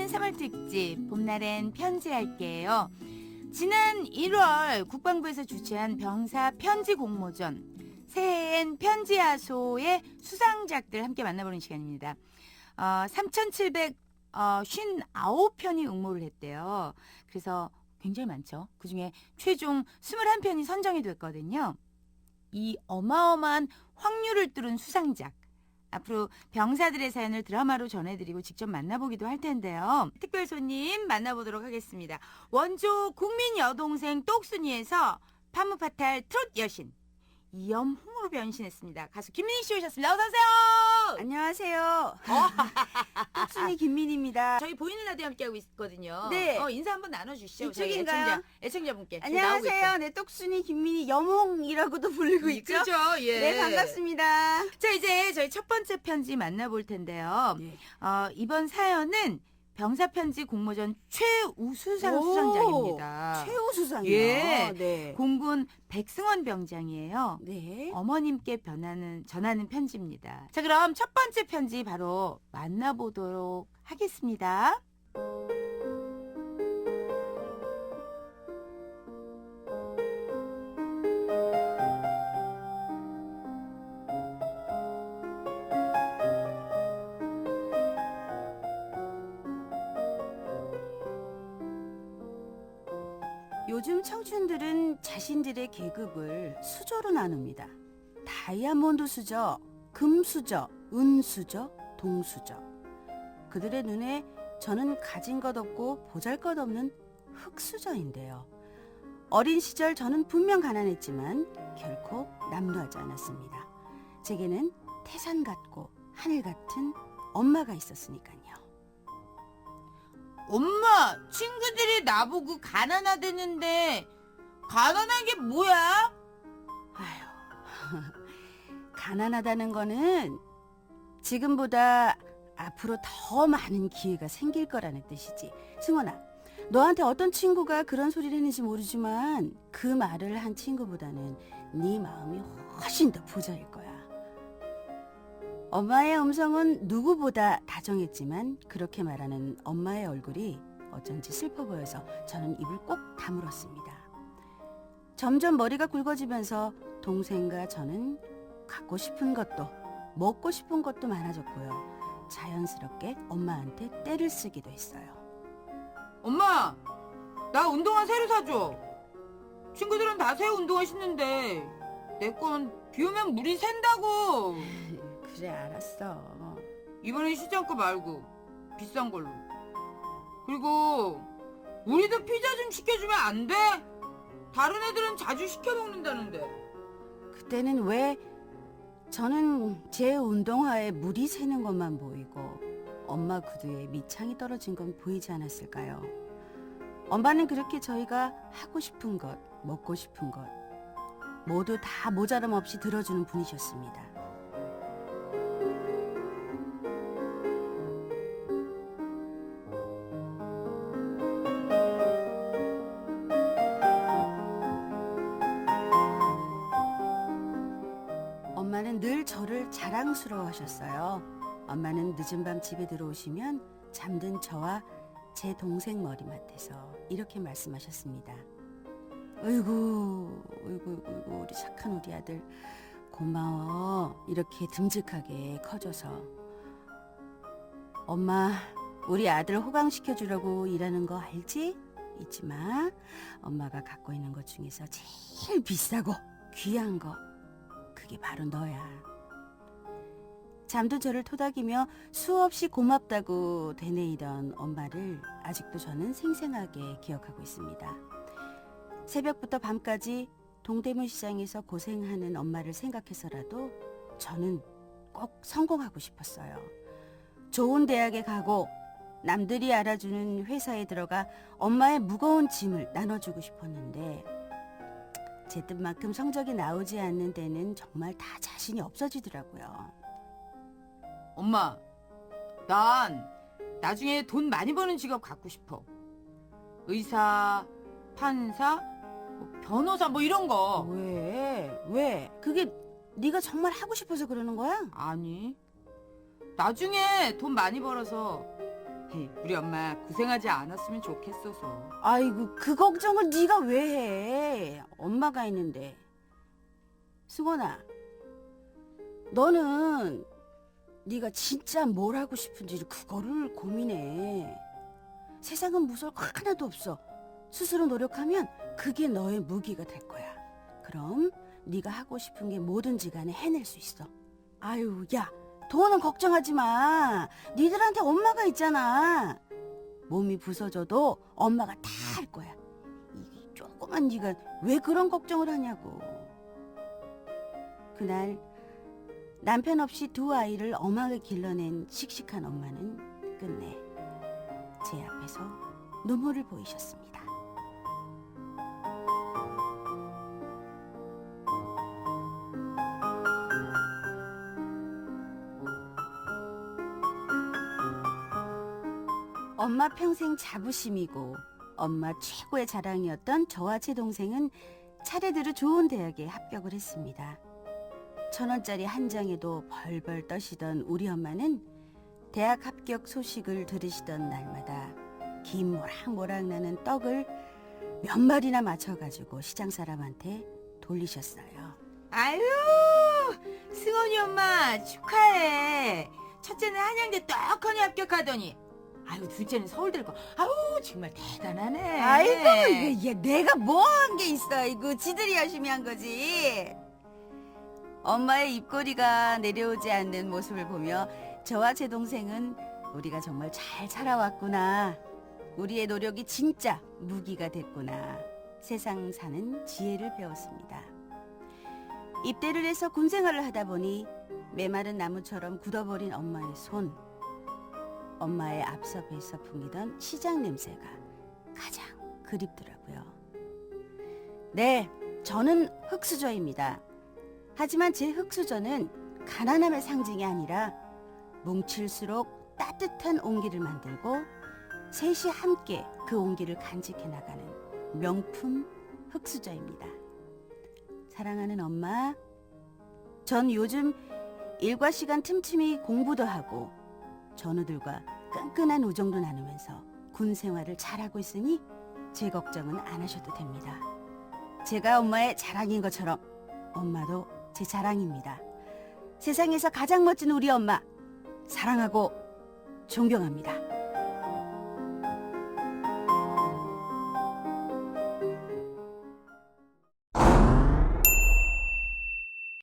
달려있는 3월 특집 봄날엔 편지할게요. 지난 1월 국방부에서 주최한 병사 편지 공모전 새해엔 편지하소의 수상작들 함께 만나보는 시간입니다. 어, 3,759편이 응모를 했대요. 그래서 굉장히 많죠. 그 중에 최종 21편이 선정이 됐거든요. 이 어마어마한 확률을 뚫은 수상작. 앞으로 병사들의 사연을 드라마로 전해드리고 직접 만나보기도 할 텐데요. 특별 손님 만나보도록 하겠습니다. 원조 국민 여동생 똑순이에서 파무파탈 트롯 여신 이염홍으로 변신했습니다. 가수 김민희 씨 오셨습니다. 어서 오세요. 안녕하세요. 뚝순이 김민입니다. 저희 보이는 라디오 함께하고 있거든요. 네. 어, 인사 한번 나눠주시죠. 저희 이쪽인가요? 애청자, 애청자분께. 지금 안녕하세요. 네, 똑순이 김민이 여몽이라고도 부르고 나오고 있고. 있죠. 그죠? 예. 네, 반갑습니다. 자, 이제 저희 첫 번째 편지 만나볼 텐데요. 네. 어, 이번 사연은 병사편지 공모전 최우수상 오, 수상작입니다. 최우 수상이요. 예. 네. 공군 백승원 병장이에요. 네. 어머님께 변하는 전하는 편지입니다. 자, 그럼 첫 번째 편지 바로 만나보도록 하겠습니다. 요즘 청춘들은 자신들의 계급을 수저로 나눕니다. 다이아몬드 수저, 금 수저, 은 수저, 동 수저. 그들의 눈에 저는 가진 것 없고 보잘 것 없는 흙 수저인데요. 어린 시절 저는 분명 가난했지만 결코 남루하지 않았습니다. 제게는 태산 같고 하늘 같은 엄마가 있었으니까요. 엄마, 친구들이 나보고 가난하다는데 가난한 게 뭐야? 아휴, 가난하다는 거는 지금보다 앞으로 더 많은 기회가 생길 거라는 뜻이지. 승원아, 너한테 어떤 친구가 그런 소리를 했는지 모르지만 그 말을 한 친구보다는 네 마음이 훨씬 더 부자일 거야. 엄마의 음성은 누구보다 다정했지만 그렇게 말하는 엄마의 얼굴이 어쩐지 슬퍼 보여서 저는 입을 꼭 다물었습니다. 점점 머리가 굵어지면서 동생과 저는 갖고 싶은 것도 먹고 싶은 것도 많아졌고요. 자연스럽게 엄마한테 떼를 쓰기도 했어요. 엄마, 나 운동화 새로 사줘. 친구들은 다 새 운동화 신는데 내 건 비 오면 물이 샌다고. 그래 알았어. 이번엔 시장 거 말고 비싼 걸로. 그리고 우리도 피자 좀 시켜주면 안 돼? 다른 애들은 자주 시켜 먹는다는데. 그때는 왜 저는 제 운동화에 물이 새는 것만 보이고 엄마 구두에 밑창이 떨어진 건 보이지 않았을까요? 엄마는 그렇게 저희가 하고 싶은 것, 먹고 싶은 것 모두 다 모자람 없이 들어주는 분이셨습니다. 늘 저를 자랑스러워 하셨어요. 엄마는 늦은 밤 집에 들어오시면 잠든 저와 제 동생 머리맡에서 이렇게 말씀하셨습니다. 어이구, 어이구, 어이구, 우리 착한 우리 아들. 고마워. 이렇게 듬직하게 커져서. 엄마, 우리 아들 호강시켜 주려고 일하는 거 알지? 잊지 마. 엄마가 갖고 있는 것 중에서 제일 비싸고 귀한 거. 그게 바로 너야. 잠도 저를 토닥이며 수없이 고맙다고 되뇌이던 엄마를 아직도 저는 생생하게 기억하고 있습니다. 새벽부터 밤까지 동대문 시장에서 고생하는 엄마를 생각해서라도 저는 꼭 성공하고 싶었어요. 좋은 대학에 가고 남들이 알아주는 회사에 들어가 엄마의 무거운 짐을 나눠주고 싶었는데 제 뜻만큼 성적이 나오지 않는 데는 정말 다 자신이 없어지더라고요. 엄마, 난 나중에 돈 많이 버는 직업 갖고 싶어. 의사, 판사, 뭐 변호사 뭐 이런 거. 왜? 왜? 그게 네가 정말 하고 싶어서 그러는 거야? 아니. 나중에 돈 많이 벌어서 우리 엄마 고생하지 않았으면 좋겠어서. 아이고 그 걱정을 네가 왜 해? 엄마가 있는데. 승원아, 너는 네가 진짜 뭘 하고 싶은지 그거를 고민해. 세상은 무서울 거 하나도 없어. 스스로 노력하면 그게 너의 무기가 될 거야. 그럼 네가 하고 싶은 게 뭐든지 간에 해낼 수 있어. 아유, 야, 돈은 걱정하지 마. 니들한테 엄마가 있잖아. 몸이 부서져도 엄마가 다 할 거야. 이 조그만 네가 왜 그런 걱정을 하냐고. 그날 남편 없이 두 아이를 엄하게 길러낸 씩씩한 엄마는 끝내 제 앞에서 눈물을 보이셨습니다. 엄마 평생 자부심이고 엄마 최고의 자랑이었던 저와 제 동생은 차례대로 좋은 대학에 합격을 했습니다. 천 원짜리 한 장에도 벌벌 떠시던 우리 엄마는 대학 합격 소식을 들으시던 날마다 김 모락모락 나는 떡을 몇 마리나 맞춰가지고 시장 사람한테 돌리셨어요. 아유, 승원이 엄마 축하해. 첫째는 한양대 떡하니 합격하더니, 아유 둘째는 서울대를 고. 아유 정말 대단하네. 아이고 이게 얘 내가 뭐 한 게 있어. 이거 지들이 열심히 한 거지. 엄마의 입꼬리가 내려오지 않는 모습을 보며 저와 제 동생은 우리가 정말 잘 살아왔구나. 우리의 노력이 진짜 무기가 됐구나. 세상 사는 지혜를 배웠습니다. 입대를 해서 군 생활을 하다 보니 메마른 나무처럼 굳어버린 엄마의 손 엄마의 앞섭에서 풍기던 시장 냄새가 가장 그립더라고요. 네, 저는 흑수저입니다. 하지만 제 흑수저는 가난함의 상징이 아니라 뭉칠수록 따뜻한 온기를 만들고 셋이 함께 그 온기를 간직해 나가는 명품 흑수저입니다. 사랑하는 엄마, 전 요즘 일과 시간 틈틈이 공부도 하고 전우들과 끈끈한 우정도 나누면서 군 생활을 잘하고 있으니 제 걱정은 안 하셔도 됩니다. 제가 엄마의 자랑인 것처럼 엄마도 제 자랑입니다. 세상에서 가장 멋진 우리 엄마 사랑하고 존경합니다.